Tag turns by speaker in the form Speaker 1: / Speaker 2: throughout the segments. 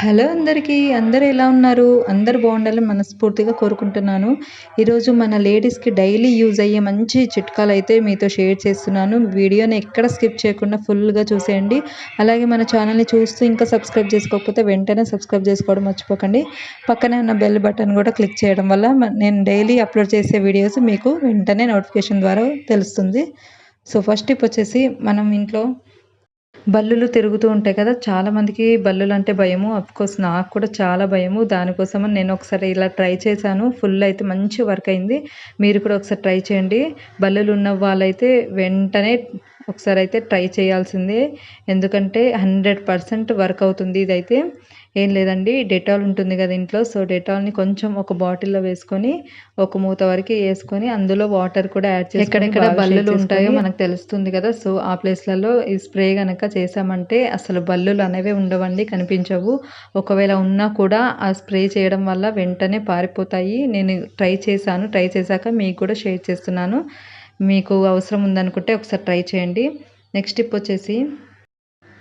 Speaker 1: Hello అందరికీ అందరూ ఎలా ఉన్నారు? అందరు బాగుండాలని మనస్ఫూర్తిగా కోరుకుంటున్నాను. ఈరోజు మన లేడీస్కి డైలీ యూజ్ అయ్యే మంచి చిట్కాలు అయితే మీతో షేర్ చేస్తున్నాను. వీడియోని ఎక్కడ స్కిప్ చేయకుండా ఫుల్గా చూసేయండి. అలాగే మన ఛానల్ని చూస్తూ ఇంకా సబ్స్క్రైబ్ చేసుకోకపోతే వెంటనే సబ్స్క్రైబ్ చేసుకోవడం మర్చిపోకండి. పక్కనే ఉన్న బెల్ బటన్ కూడా క్లిక్ చేయడం వల్ల నేను డైలీ అప్లోడ్ చేసే వీడియోస్ మీకు వెంటనే నోటిఫికేషన్ ద్వారా తెలుస్తుంది. సో ఫస్ట్ టిప్ వచ్చేసి మనం ఇంట్లో బల్లులు తిరుగుతూ ఉంటాయి కదా చాలామందికి బల్లులు అంటే భయము. అఫ్కోర్స్ నాకు కూడా చాలా భయము. దానికోసమని నేను ఒకసారి ఇలా ట్రై చేశాను. ఫుల్ అయితే మంచి వర్క్ అయింది. మీరు కూడా ఒకసారి ట్రై చేయండి. బల్లులు ఉన్న వాళ్ళైతే వెంటనే ఒకసారి అయితే ట్రై చేయాల్సిందే. ఎందుకంటే హండ్రెడ్ పర్సెంట్ వర్క్ అవుతుంది ఇదైతే. ఏం లేదండి డెటాల్ ఉంటుంది కదా ఇంట్లో సో డెటాల్ని కొంచెం ఒక బాటిల్లో వేసుకొని ఒక మూత వరకు వేసుకొని అందులో వాటర్ కూడా యాడ్ చేసి ఎక్కడెక్కడ బల్లులు ఉంటాయో మనకు తెలుస్తుంది కదా సో ఆ ప్లేస్లలో ఈ స్ప్రే కనుక చేసామంటే అసలు బల్లులు అనేవి ఉండవండి కనిపించవు. ఒకవేళ ఉన్నా కూడా ఆ స్ప్రే చేయడం వల్ల వెంటనే పారిపోతాయి. నేను ట్రై చేశాను ట్రై చేశాక మీకు కూడా షేర్ చేస్తున్నాను. మీకు అవసరం ఉందనుకుంటే ఒకసారి ట్రై చేయండి. నెక్స్ట్ టిప్ వచ్చేసి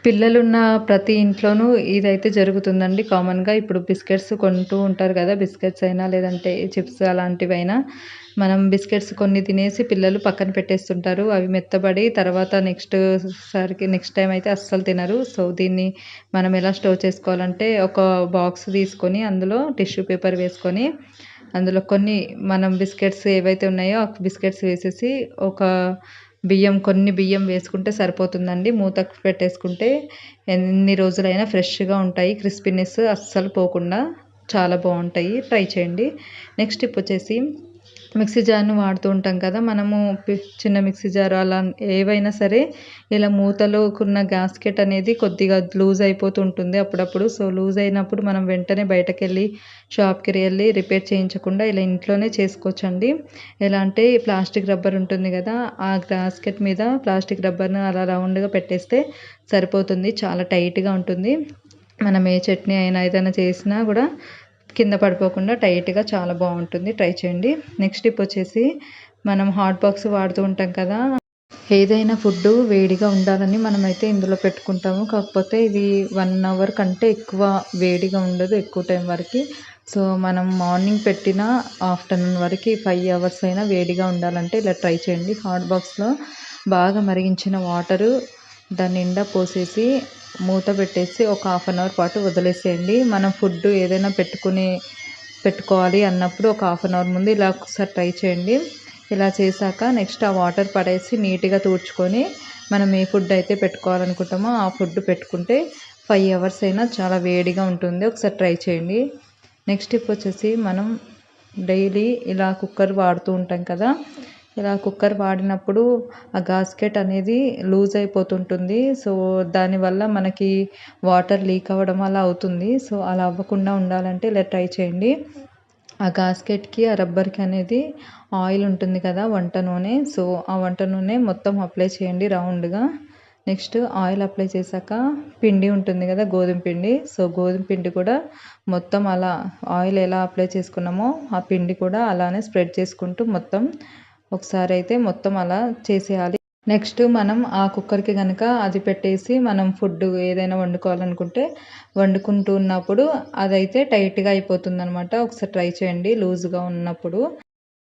Speaker 1: పిల్లలున్న ప్రతి ఇంట్లోనూ ఇదైతే జరుగుతుందండి. కామన్గా ఇప్పుడు బిస్కెట్స్ కొంటూ ఉంటారు కదా బిస్కెట్స్ అయినా లేదంటే చిప్స్ అలాంటివైనా. మనం బిస్కెట్స్ కొన్ని తినేసి పిల్లలు పక్కన పెట్టేస్తుంటారు. అవి మెత్తబడి తర్వాత నెక్స్ట్ సారికి నెక్స్ట్ టైం అయితే అస్సలు తినరు. సో దీన్ని మనం ఎలా స్టోర్ చేసుకోవాలంటే ఒక బాక్స్ తీసుకొని అందులో టిష్యూ పేపర్ వేసుకొని అందులో కొన్ని మనం బిస్కెట్స్ ఏవైతే ఉన్నాయో ఆ బిస్కెట్స్ వేసేసి ఒక బియ్యం కొన్ని బియ్యం వేసుకుంటే సరిపోతుందండి. మూత పెట్టేసుకుంటే ఎన్ని రోజులైనా ఫ్రెష్గా ఉంటాయి. క్రిస్పీనెస్ అస్సలు పోకుండా చాలా బాగుంటాయి. ట్రై చేయండి. నెక్స్ట్ టిప్ వచ్చేసి మిక్సీ జార్ను వాడుతూ ఉంటాం కదా మనము చిన్న మిక్సీ జార్ అలా ఏవైనా సరే ఇలా మూతలోకున్న గ్యాస్కెట్ అనేది కొద్దిగా లూజ్ అయిపోతూ ఉంటుంది అప్పుడప్పుడు. సో లూజ్ అయినప్పుడు మనం వెంటనే బయటకు వెళ్ళి షాప్కి వెళ్ళి రిపేర్ చేయించకుండా ఇలా ఇంట్లోనే చేసుకోవచ్చండి. ఎలా అంటే ప్లాస్టిక్ రబ్బర్ ఉంటుంది కదా ఆ గ్యాస్కెట్ మీద ప్లాస్టిక్ రబ్బర్ను అలా రౌండ్గా పెట్టేస్తే సరిపోతుంది చాలా టైట్గా ఉంటుంది. మనం ఏ చట్నీ అయినా ఏదైనా చేసినా కూడా కింద పడిపోకుండా టైట్గా చాలా బాగుంటుంది. ట్రై చేయండి. నెక్స్ట్ టిప్ వచ్చేసి మనం హాట్ బాక్స్ వాడుతూ ఉంటాం కదా ఏదైనా ఫుడ్ వేడిగా ఉండాలని మనమైతే ఇందులో పెట్టుకుంటాము. కాకపోతే ఇది వన్ అవర్ కంటే ఎక్కువ వేడిగా ఉండదు ఎక్కువ టైం వరకు. సో మనం మార్నింగ్ పెట్టిన ఆఫ్టర్నూన్ వరకు ఫైవ్ అవర్స్ అయినా వేడిగా ఉండాలంటే ఇలా ట్రై చేయండి. హాట్ బాక్స్లో బాగా మరిగించిన వాటరు దాని నిండా పోసేసి మూత పెట్టేసి ఒక హాఫ్ అన్ అవర్ పాటు వదిలేసేయండి. మనం ఫుడ్ ఏదైనా పెట్టుకుని పెట్టుకోవాలి అన్నప్పుడు ఒక హాఫ్ అన్ అవర్ ముందు ఇలా ఒకసారి ట్రై చేయండి. ఇలా చేశాక నెక్స్ట్ ఆ వాటర్ పడేసి నీట్గా తూడ్చుకొని మనం ఏ ఫుడ్ అయితే పెట్టుకోవాలనుకుంటామో ఆ ఫుడ్ పెట్టుకుంటే ఫైవ్ అవర్స్ అయినా చాలా వేడిగా ఉంటుంది. ఒకసారి ట్రై చేయండి. నెక్స్ట్ టిప్ వచ్చేసి మనం డైలీ ఇలా కుక్కర్ వాడుతూ ఉంటాం కదా ఇలా కుక్కర్ వాడినప్పుడు ఆ గాస్కెట్ అనేది లూజ్ అయిపోతుంటుంది. సో దానివల్ల మనకి వాటర్ లీక్ అవ్వడం అలా అవుతుంది. సో అలా అవ్వకుండా ఉండాలంటే ఇలా ట్రై చేయండి. ఆ గాస్కెట్కి ఆ రబ్బర్కి అనేది ఆయిల్ ఉంటుంది కదా వంట నూనె. సో ఆ వంట నూనె మొత్తం అప్లై చేయండి రౌండ్గా. నెక్స్ట్ ఆయిల్ అప్లై చేశాక పిండి ఉంటుంది కదా గోధుమ పిండి. సో గోధుమ పిండి కూడా మొత్తం అలా ఆయిల్ ఎలా అప్లై చేసుకున్నామో ఆ పిండి కూడా అలానే స్ప్రెడ్ చేసుకుంటూ మొత్తం ఒకసారి అయితే మొత్తం అలా చేసేయాలి. నెక్స్ట్ మనం ఆ కుక్కర్కి కనుక అది పెట్టేసి మనం ఫుడ్ ఏదైనా వండుకోవాలనుకుంటే వండుకుంటూ ఉన్నప్పుడు అదైతే టైట్గా అయిపోతుంది అనమాట ఒకసారి ట్రై చేయండి లూజ్గా ఉన్నప్పుడు.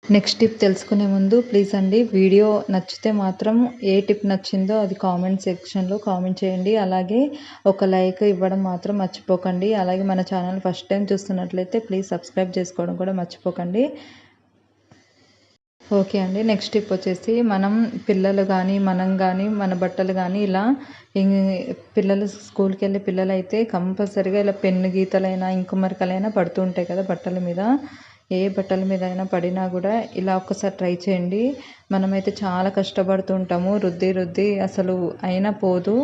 Speaker 1: నెక్స్ట్ టిప్ తెలుసుకునే ముందు ప్లీజ్ అండి వీడియో నచ్చితే మాత్రం ఏ టిప్ నచ్చిందో అది కామెంట్ సెక్షన్లో కామెంట్ చేయండి. అలాగే ఒక లైక్ ఇవ్వడం మాత్రం మర్చిపోకండి. అలాగే మన ఛానల్ ఫస్ట్ టైం చూస్తున్నట్లయితే ప్లీజ్ సబ్స్క్రైబ్ చేసుకోవడం కూడా మర్చిపోకండి. ఓకే అండి. నెక్స్ట్ టిప్ వచ్చేసి మనం పిల్లలు కానీ మనం కానీ మన బట్టలు కానీ ఇలా పిల్లలు స్కూల్కి వెళ్ళే పిల్లలు అయితే ఇలా పెన్ను గీతలైనా ఇంకు మరకలైనా పడుతూ ఉంటాయి కదా బట్టల మీద. ఏ బట్టల మీద అయినా పడినా కూడా ఇలా ఒక్కసారి ట్రై చేయండి. మనమైతే చాలా కష్టపడుతూ ఉంటాము రుద్ది రుద్ది అసలు అయినా పోదు.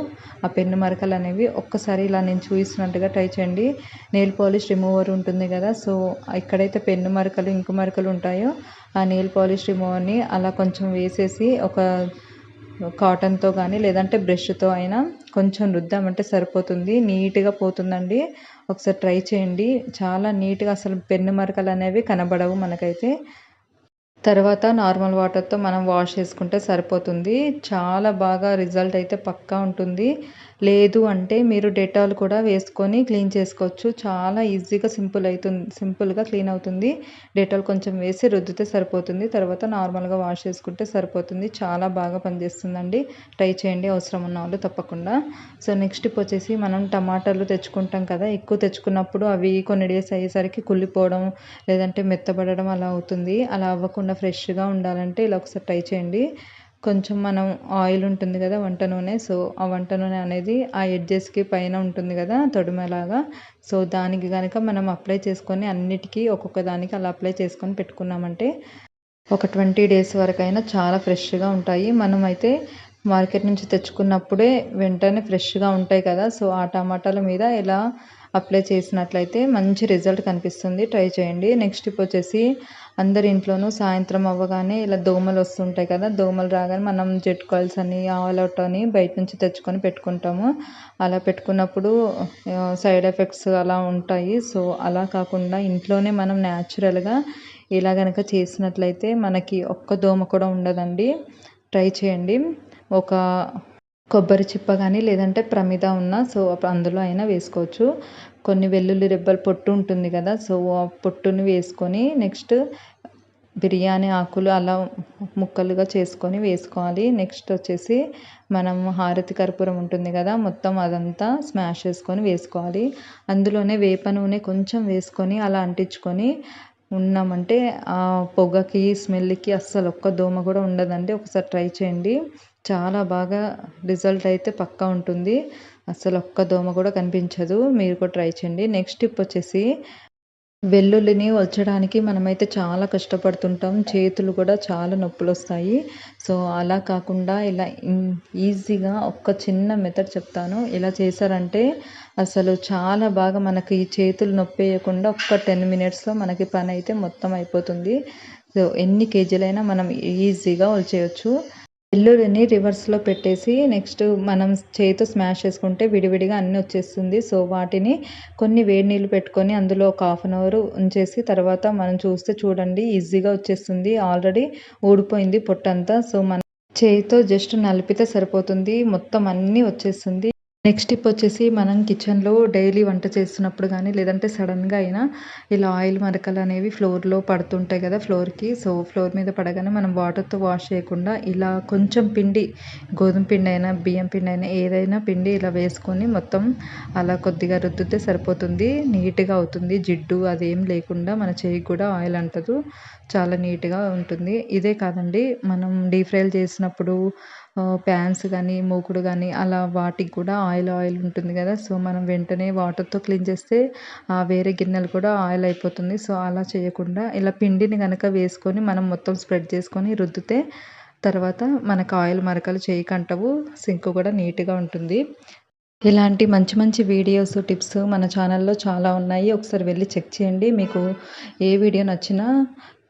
Speaker 1: ఆ పెన్ను మరకలు అనేవి ఒక్కసారి ఇలా నేను చూపిస్తున్నట్టుగా ట్రై చేయండి. నెయిల్ పాలిష్ రిమూవర్ ఉంటుంది కదా సో ఎక్కడైతే పెన్ను మరకలు ఇంకు మరకలు ఉంటాయో ఆ నెయిల్ పాలిష్ రిమూవర్ని అలా కొంచెం వేసేసి ఒక కాటన్తో కానీ లేదంటే బ్రష్తో అయినా కొంచెం రుద్దామంటే సరిపోతుంది. నీట్గా పోతుందండి. ఒకసారి ట్రై చేయండి. చాలా నీట్గా అసలు పెన్ను మరకలు అనేవి కనబడవు మనకైతే. తర్వాత నార్మల్ వాటర్తో మనం వాష్ చేసుకుంటే సరిపోతుంది. చాలా బాగా రిజల్ట్ అయితే పక్కా ఉంటుంది. లేదు అంటే మీరు డెటాల్ కూడా వేసుకొని క్లీన్ చేసుకోవచ్చు. చాలా ఈజీగా సింపుల్ అవుతుంది సింపుల్గా క్లీన్ అవుతుంది. డెటాల్ కొంచెం వేసి రుద్దితే సరిపోతుంది. తర్వాత నార్మల్గా వాష్ చేసుకుంటే సరిపోతుంది. చాలా బాగా పనిచేస్తుందండి. ట్రై చేయండి. అవసరం ఉన్న వాళ్ళు తప్పకుండా. సో నెక్స్ట్ వచ్చేసి మనం టమాటాలు తెచ్చుకుంటాం కదా ఎక్కువ తెచ్చుకున్నప్పుడు అవి కొన్ని డేస్ అయ్యేసరికి కుళ్ళిపోవడం లేదంటే మెత్తబడడం అలా అవుతుంది. అలా అవ్వకుండా ఫ్రెష్గా ఉండాలంటే ఇలా ఒకసారి ట్రై చేయండి. కొంచెం మనం ఆయిల్ ఉంటుంది కదా వంట నూనె. సో ఆ వంట నూనె అనేది ఆ ఎడ్జెస్కి పైన ఉంటుంది కదా తొడిమలాగా. సో దానికి కనుక మనం అప్లై చేసుకొని అన్నిటికీ ఒక్కొక్క దానికి అలా అప్లై చేసుకొని పెట్టుకున్నామంటే ఒక ట్వంటీ డేస్ వరకు అయినా చాలా ఫ్రెష్గా ఉంటాయి. మనం అయితే మార్కెట్ నుంచి తెచ్చుకున్నప్పుడే వెంటనే ఫ్రెష్గా ఉంటాయి కదా. సో ఆ టమాటాల మీద ఇలా అప్లై చేసినట్లయితే మంచి రిజల్ట్ కనిపిస్తుంది. ట్రై చేయండి. నెక్స్ట్ ఇప్పుడు వచ్చేసి అందరి ఇంట్లోనూ సాయంత్రం అవ్వగానే ఇలా దోమలు వస్తుంటాయి కదా దోమలు రాగానే మనం జెట్ కాయిల్స్ అని ఆల్ అవుట్ అని బయట నుంచి తెచ్చుకొని పెట్టుకుంటాము. అలా పెట్టుకున్నప్పుడు సైడ్ ఎఫెక్ట్స్ అలా ఉంటాయి. సో అలా కాకుండా ఇంట్లోనే మనం న్యాచురల్గా ఇలా కనుక చేసినట్లయితే మనకి ఒక్క దోమ కూడా ఉండదండి. ట్రై చేయండి. ఒక కొబ్బరి చిప్ప కానీ లేదంటే ప్రమిద ఉన్న సో అందులో అయినా వేసుకోవచ్చు. కొన్ని వెల్లుల్లి రెబ్బల పొట్టు ఉంటుంది కదా సో ఆ పొట్టుని వేసుకొని నెక్స్ట్ బిర్యానీ ఆకులు అలా ముక్కలుగా చేసుకొని వేసుకోవాలి. నెక్స్ట్ వచ్చేసి మనం హారతి కర్పూరం ఉంటుంది కదా మొత్తం అదంతా స్మాష్ చేసుకొని వేసుకోవాలి. అందులోనే వేప నూనె కొంచెం వేసుకొని అలా అంటించుకొని ఉన్నామంటే ఆ పొగకి స్మెల్కి అస్సలు ఒక్క దోమ కూడా ఉండదండి. ఒకసారి ట్రై చేయండి. చాలా బాగా రిజల్ట్ అయితే పక్కా ఉంటుంది. అస్సలు ఒక్క దోమ కూడా కనిపించదు. మీరు కూడా ట్రై చేయండి. నెక్స్ట్ టిప్ వచ్చేసి వెల్లుల్లిని వచ్చడానికి మనమైతే చాలా కష్టపడుతుంటాం. చేతులు కూడా చాలా నొప్పులు వస్తాయి సో అలా కాకుండా ఇలా ఈజీగా ఒక్క చిన్న మెథడ్ చెప్తాను. ఇలా చేశారంటే అసలు చాలా బాగా మనకి చేతులు నొప్పి వేయకుండా ఒక్క టెన్ మినిట్స్లో మనకి పని అయితే మొత్తం అయిపోతుంది. సో ఎన్ని కేజీలైనా మనం ఈజీగా వల్చేయచ్చు. వెల్లుల్లిని రివర్స్లో పెట్టేసి నెక్స్ట్ మనం చేతితో స్మాష్ చేసుకుంటే విడివిడిగా అన్నీ వచ్చేస్తుంది. సో వాటిని కొన్ని వేడి నీళ్ళు పెట్టుకొని అందులో ఒక హాఫ్ అన్ అవర్ ఉంచేసి తర్వాత మనం చూస్తే చూడండి ఈజీగా వచ్చేస్తుంది. ఆల్రెడీ ఊడిపోయింది పొట్టంతా. సో మన చేయితో జస్ట్ నలిపితే సరిపోతుంది. మొత్తం అన్నీ వచ్చేస్తుంది. నెక్స్ట్ టిప్ వచ్చేసి మనం కిచెన్లో డైలీ వంట చేస్తున్నప్పుడు కానీ లేదంటే సడన్గా అయినా ఇలా ఆయిల్ మరకలు అనేవి ఫ్లోర్లో పడుతుంటాయి కదా ఫ్లోర్కి. సో ఫ్లోర్ మీద పడగానే మనం వాటర్తో వాష్ చేయకుండా ఇలా కొంచెం పిండి గోధుమ పిండి అయినా బియ్యం పిండి అయినా ఏదైనా పిండి ఇలా వేసుకొని మొత్తం అలా కొద్దిగా రుద్దితే సరిపోతుంది. నీట్గా అవుతుంది. జిడ్డు అదేం లేకుండా మన చేయికి కూడా ఆయిల్ అంటదు. చాలా నీట్గా ఉంటుంది. ఇదే కాదండి మనం డీప్ ఫ్రైలు చేసినప్పుడు ప్యాన్స్ కానీ మూకుడు కానీ అలా వాటికి కూడా ఆయిల్ ఆయిల్ ఉంటుంది కదా. సో మనం వెంటనే వాటర్తో క్లీన్ చేస్తే ఆ వేరే గిన్నెలు కూడా ఆయిల్ అయిపోతుంది. సో అలా చేయకుండా ఇలా పిండిని కనుక వేసుకొని మనం మొత్తం స్ప్రెడ్ చేసుకొని రుద్దితే తర్వాత మనకు ఆయిల్ మరకలు చేయకంటవు. సింక్ కూడా నీట్గా ఉంటుంది. ఇలాంటి మంచి మంచి వీడియోస్ టిప్స్ మన ఛానల్లో చాలా ఉన్నాయి. ఒకసారి వెళ్ళి చెక్ చేయండి. మీకు ఏ వీడియో నచ్చినా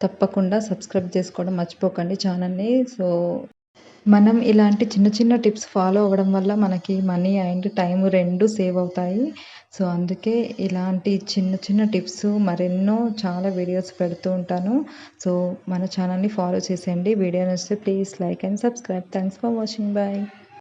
Speaker 1: తప్పకుండా సబ్స్క్రైబ్ చేసుకోవడం మర్చిపోకండి ఛానల్ని. సో మనం ఇలాంటి చిన్న చిన్న టిప్స్ ఫాలో అవ్వడం వల్ల మనకి మనీ అండ్ టైం రెండు సేవ్ అవుతాయి. సో అందుకే ఇలాంటి చిన్న చిన్న టిప్స్ మరెన్నో చాలా వీడియోస్ పెడుతూ ఉంటాను. సో మన ఛానల్ని ఫాలో చేసేయండి. వీడియో నచ్చితే please like and subscribe. Thanks for watching. Bye